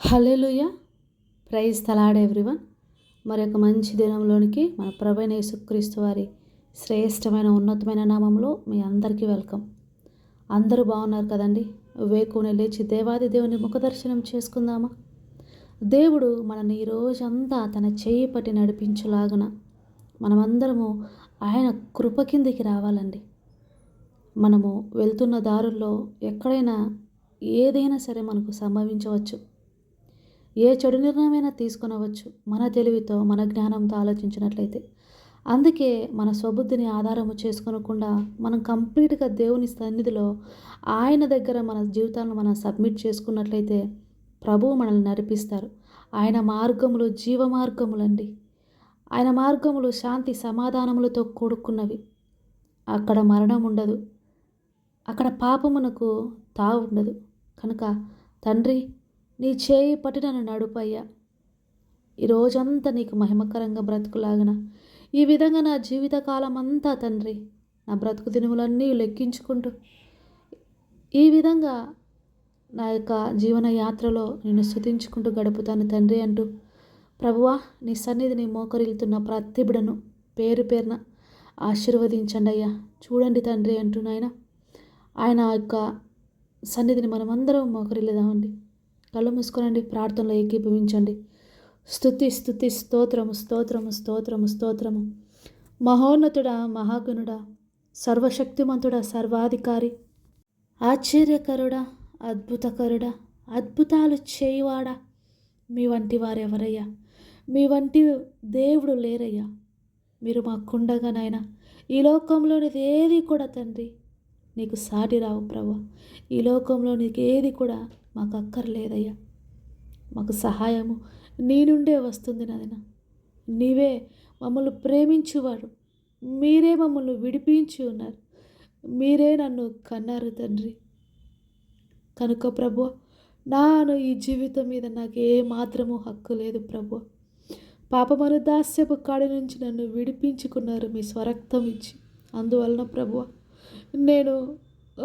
Hallelujah praise తలాడ్ everyone. మరి ఒక మంచి దినంలోనికి మన ప్రభైన యేసుక్రీస్తు వారి శ్రేష్టమైన ఉన్నతమైన నామంలో మీ అందరికీ వెల్కమ్. అందరూ బాగున్నారు కదండి? వేకుని లేచి దేవాది దేవుని ముఖదర్శనం చేసుకుందామా? దేవుడు మనల్ని ఈ రోజంతా తన చేయి పట్టి నడిపించులాగున మనమందరము ఆయన కృప కిందికి రావాలండి. మనము వెళ్తున్న దారుల్లో ఎక్కడైనా ఏదైనా సరే మనకు సంభవించవచ్చు. ఏ చెడు నిర్ణయమైనా తీసుకొనవచ్చు మన తెలివితో మన జ్ఞానంతో ఆలోచించినట్లయితే. అందుకే మన స్వబుద్ధిని ఆధారము చేసుకోనకుండా మనం కంప్లీట్గా దేవుని సన్నిధిలో ఆయన దగ్గర మన జీవితాలను మనం సబ్మిట్ చేసుకున్నట్లయితే ప్రభువు మనల్ని నడిపిస్తారు. ఆయన మార్గములు జీవ మార్గములండి. ఆయన మార్గములు శాంతి సమాధానములతో కూడుకున్నవి. అక్కడ మరణం ఉండదు. అక్కడ పాపమునకు తావు ఉండదు. కనుక తండ్రి నీ చేయి పట్టి నన్ను నడుపయ్యా. ఈ రోజంతా నీకు మహిమకరంగా బ్రతుకులాగన. ఈ విధంగా నా జీవితకాలం అంతా తండ్రి నా బ్రతుకు దినములన్నీ లెక్కించుకుంటూ ఈ విధంగా నా యొక్క జీవన యాత్రలో నేను స్థుతించుకుంటూ గడుపుతాను తండ్రి అంటూ ప్రభువా నీ సన్నిధిని మోకరిల్తున్న ప్రతి బిడను పేరు పేరున ఆశీర్వదించండి అయ్యా చూడండి తండ్రి అంటూ నాయన ఆయన యొక్క సన్నిధిని మనమందరం మోకరిల్లుదామండి. కళ్ళు మూసుకోనండి ప్రార్థనలో ఏకీభవించండి. స్థుతి స్థుతి స్తోత్రము స్తోత్రము స్తోత్రము స్తోత్రము. మహోన్నతుడా మహాగుణుడా సర్వశక్తిమంతుడా సర్వాధికారి ఆశ్చర్యకరుడా అద్భుతకరుడా అద్భుతాలు చేయువాడా మీ వంటి వారెవరయ్యా? మీ వంటి దేవుడు లేరయ్యా. మీరు మాకుండగానైనా ఈ లోకంలోనిది ఏది కూడా తండ్రి నీకు సాటి రావు ప్రభు. ఈ లోకంలో నీకు ఏది కూడా మాకు అక్కర్లేదయ్యా. మాకు సహాయము నీ నుండే వస్తుంది నదిన నీవే మమ్మల్ని ప్రేమించువాడు మీరే మమ్మల్ని విడిపించి ఉన్నారు. మీరే నన్ను కన్నారు తండ్రి. కనుక ప్రభు నాను ఈ జీవితం మీద నాకు ఏ మాత్రము హక్కు లేదు ప్రభు. పాపమను దాస్యపు కాడి నుంచి నన్ను విడిపించుకున్నారు మీ స్వరక్తం ఇచ్చి. అందువలన ప్రభు నేను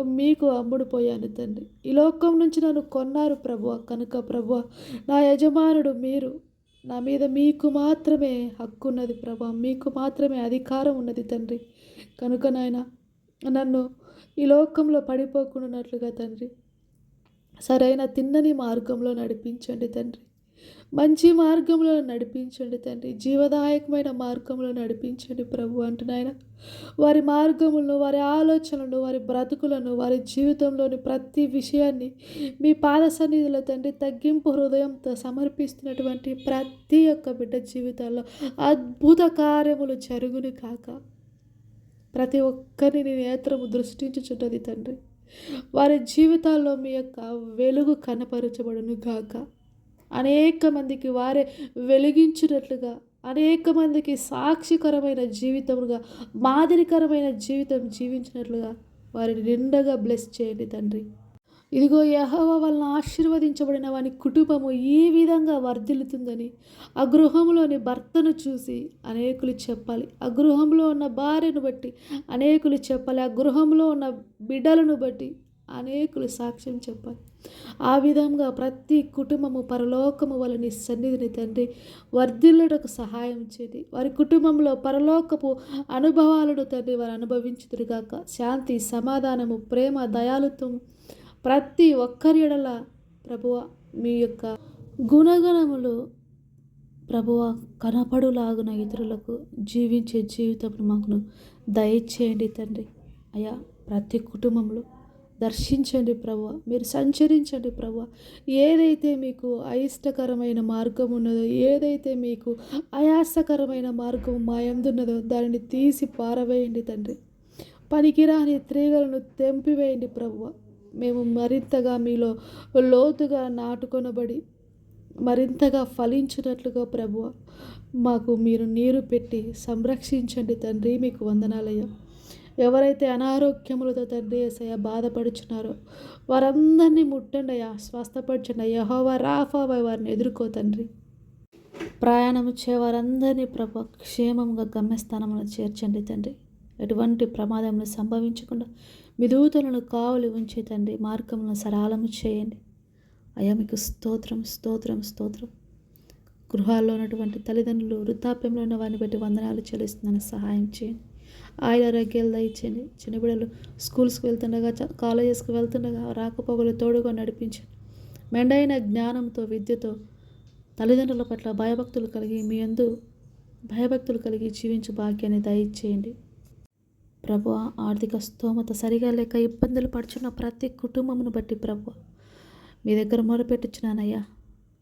మీకు అమ్ముడుపోయాను తండ్రి. ఈ లోకం నుంచి నన్ను కొన్నారు ప్రభు కనుక ప్రభు నా యజమానుడు మీరు. నా మీద మీకు మాత్రమే హక్కు ఉన్నది ప్రభు మీకు మాత్రమే అధికారం ఉన్నది తండ్రి. కనుక నాయన నన్ను ఈ లోకంలో పడిపోకుండానట్లుగా తండ్రి. సరైన తిన్నని మార్గంలో నడిపించండి తండ్రి. మంచి మార్గంలో నడిపించండి తండ్రి. జీవదాయకమైన మార్గంలో నడిపించండి ప్రభు అంటున్నాయన. వారి మార్గములను వారి ఆలోచనలను వారి బ్రతుకులను వారి జీవితంలోని ప్రతి విషయాన్ని మీ పాద సన్నిధిలో తండ్రి తగ్గింపు హృదయంతో సమర్పిస్తున్నటువంటి ప్రతి ఒక్క బిడ్డ జీవితాల్లో అద్భుత కార్యములు జరుగును కాక. ప్రతి ఒక్కరిని నేత్రము దృష్టించుచున్నది తండ్రి. వారి జీవితాల్లో మీ యొక్క వెలుగు కనపరచబడును గాక. అనేక మందికి వారే వెలిగించినట్లుగా అనేక మందికి సాక్షికరమైన జీవితముగా మాదిరికరమైన జీవితం జీవించినట్లుగా వారిని నిండగా బ్లెస్ చేయండి తండ్రి. ఇదిగో యహవ వలన ఆశీర్వదించబడిన వాని కుటుంబము ఈ విధంగా వర్ధిల్లుతుందని ఆ గృహంలోని భర్తను చూసి అనేకులు చెప్పాలి. ఆ గృహంలో ఉన్న భార్యను బట్టి అనేకులు చెప్పాలి. ఆ గృహంలో ఉన్న బిడ్డలను బట్టి అనేకులు సాక్ష్యం చెప్పాలి ఆ విధంగా ప్రతి కుటుంబము పరలోకము వలని సన్నిధిని తండ్రి వర్ధిల్లుటకు సహాయం చేయండి వారి కుటుంబంలో పరలోకపు అనుభవాలను తండ్రి వారు అనుభవించుదురుగాక శాంతి సమాధానము ప్రేమ దయాలుత్వం ప్రతి ఒక్కరి ఎడల ప్రభువ మీ యొక్క గుణగణములు ప్రభువ కనపడులాగున ఇతరులకు జీవించే జీవితం మాకును దయచేయండి తండ్రి. అయా ప్రతి కుటుంబంలో దర్శించండి ప్రభు. మీరు సంచరించండి ప్రభు. ఏదైతే మీకు అయిష్టకరమైన మార్గం ఉన్నదో ఏదైతే మీకు ఆయాసకరమైన మార్గం మాయందున్నదో దానిని తీసి పారవేయండి తండ్రి. పనికిరాని త్రీగలను తెంపివేయండి ప్రభువ మేము మరింతగా మీలో లోతుగా నాటుకొనబడి మరింతగా ఫలించినట్లుగా ప్రభువ మాకు మీరు నీరు పెట్టి సంరక్షించండి తండ్రి. మీకు వందనాలయ్యా. ఎవరైతే అనారోగ్యములతో తండ్రి ఏసయ్య బాధపడుచున్నారో వారందరినీ ముట్టండి అయ్యా స్వస్థపరచండి యహోవా రాఫావై వారిని ఎదుర్కో తండ్రి. ప్రయాణం చే వారందరినీ ప్రభు క్షేమంగా గమ్యస్థానంలో చేర్చండి తండ్రి. ఎటువంటి ప్రమాదములు సంభవించకుండా మీ దూతలను కావలి ఉంచి తండ్రి మార్గములను సరళము చేయండి. అయ్యా మీకు స్తోత్రం స్తోత్రం స్తోత్రం. గృహాల్లో ఉన్నటువంటి తల్లిదండ్రులు వృద్ధాప్యంలో ఉన్న వారిని బట్టి వందనాలు చెల్లిస్తున్నాను. సహాయం చేయండి. ఆయన ఆరోగ్యాలు దయచేయండి. చిన్న బిడ్డలు స్కూల్స్కి వెళ్తుండగా చ- కాలేజెస్కి వెళ్తుండగా రాకపోగలు తోడుగా నడిపించండి మెండైన జ్ఞానంతో విద్యతో తల్లిదండ్రుల పట్ల భయభక్తులు కలిగి మీ యందు భయభక్తులు కలిగి జీవించు భాగ్యాన్ని దయచేయండి. ప్రభు ఆర్థిక స్తోమత సరిగా లేక ఇబ్బందులు పడుచున్న ప్రతి కుటుంబమును బట్టి ప్రభు మీ దగ్గర మొరపెట్టుచున్నానయ్యా.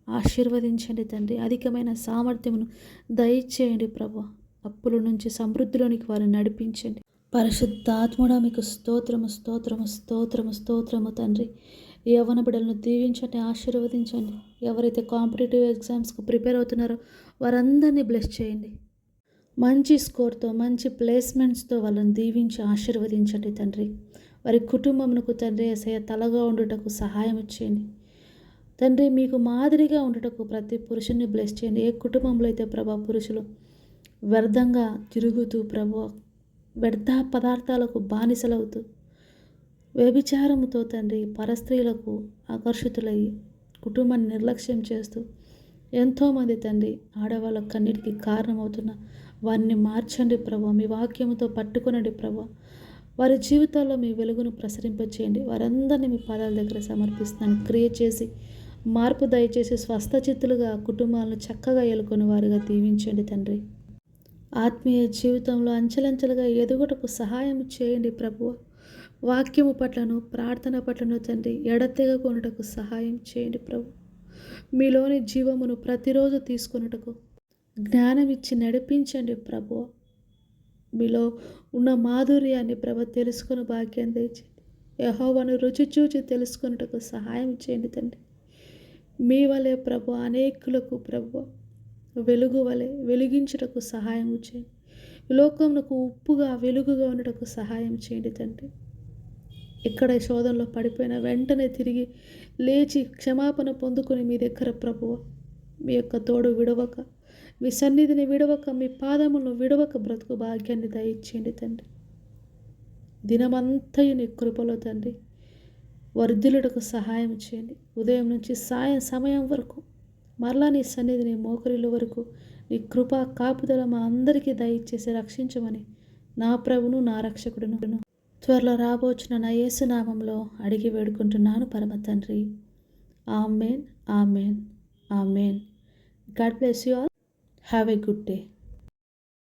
ఆశీర్వదించండి తండ్రి. అధికమైన సామర్థ్యమును దయచేయండి ప్రభు. అప్పుల నుంచి సమృద్ధిలోనికి వారిని నడిపించండి. పరిశుద్ధాత్ముడా మీకు స్తోత్రము స్తోత్రము స్తోత్రము స్తోత్రము తండ్రి. యవన బిడ్డలను దీవించండి ఆశీర్వదించండి. ఎవరైతే కాంపిటేటివ్ ఎగ్జామ్స్కి ప్రిపేర్ అవుతున్నారో వారందరినీ బ్లెస్ చేయండి. మంచి స్కోర్తో మంచి ప్లేస్మెంట్స్తో వాళ్ళని దీవించి ఆశీర్వదించండి తండ్రి. వారి కుటుంబమునకు తండ్రి ఏసయ్య తలగా ఉండుటకు సహాయం చేయండి. తండ్రి మీకు మాదిరిగా ఉండుటకు ప్రతి పురుషుని బ్లెస్ చేయండి. ఏ కుటుంబంలో అయితే ప్రభా పురుషులు వ్యర్థంగా తిరుగుతూ ప్రభు వ్యర్థ పదార్థాలకు బానిసలవుతూ వ్యభిచారముతో తండ్రి పరస్త్రీలకు ఆకర్షితులయ్యి కుటుంబాన్ని నిర్లక్ష్యం చేస్తూ ఎంతోమంది తండ్రి ఆడవాళ్ళ కన్నిటికి కారణమవుతున్న వారిని మార్చండి ప్రభు. మీ వాక్యముతో పట్టుకొనండి ప్రభు. వారి జీవితాల్లో మీ వెలుగును ప్రసరింపచేయండి. వారందరినీ మీ పాదాల దగ్గర సమర్పిస్తాను క్రియేట్ చేసి మార్పు దయచేసి స్వస్థ చిత్తులుగా కుటుంబాలను చక్కగా ఎలుకొని వారిగా దీవించండి తండ్రి. ఆత్మీయ జీవితంలో అంచెలంచెలుగా ఎదుగుటకు సహాయం చేయండి ప్రభువ. వాక్యము పట్లను ప్రార్థన పట్లను తండ్రి ఎడతెగకొనుటకు సహాయం చేయండి ప్రభు. మీలోని జీవమును ప్రతిరోజు తీసుకొనుటకు జ్ఞానం ఇచ్చి నడిపించండి ప్రభువ. మీలో ఉన్న మాధుర్యాన్ని ప్రభ తెలుసుకుని భాగ్యం తెచ్చింది యహోవను రుచి చూచి తెలుసుకున్నటకు సహాయం చేయండి తండ్రి. మీ వలె ప్రభు అనేకులకు ప్రభు వెలుగు వలె వెలిగించుటకు సహాయం చేయండి లోకమునకు ఉప్పుగా వెలుగుగా ఉండటకు సహాయం చేయండి తండ్రి. ఎక్కడ శోధనలో పడిపోయిన వెంటనే తిరిగి లేచి క్షమాపణ పొందుకొని మీ దగ్గర ప్రభువ మీ యొక్క తోడు విడవక మీ సన్నిధిని విడవక మీ పాదములను విడవక బ్రతుకు భాగ్యాన్ని దయచేయండి తండ్రి. దినమంతయు నీ కృపలో తండ్రి వర్ధిలుటకు సహాయం చేయండి. ఉదయం నుంచి సాయం సమయం వరకు మరలా నీ సన్నిధిని మోకరిల వరకు నీ కృపా కాపుదల మా అందరికీ దయచేసి రక్షించమని నా ప్రభును నా రక్షకుడును త్వరలో రాబోచిన నా యేసునామంలో అడిగి వేడుకుంటున్నాను పరమ తండ్రి. Amen amen amen. God bless you all. Have a good day.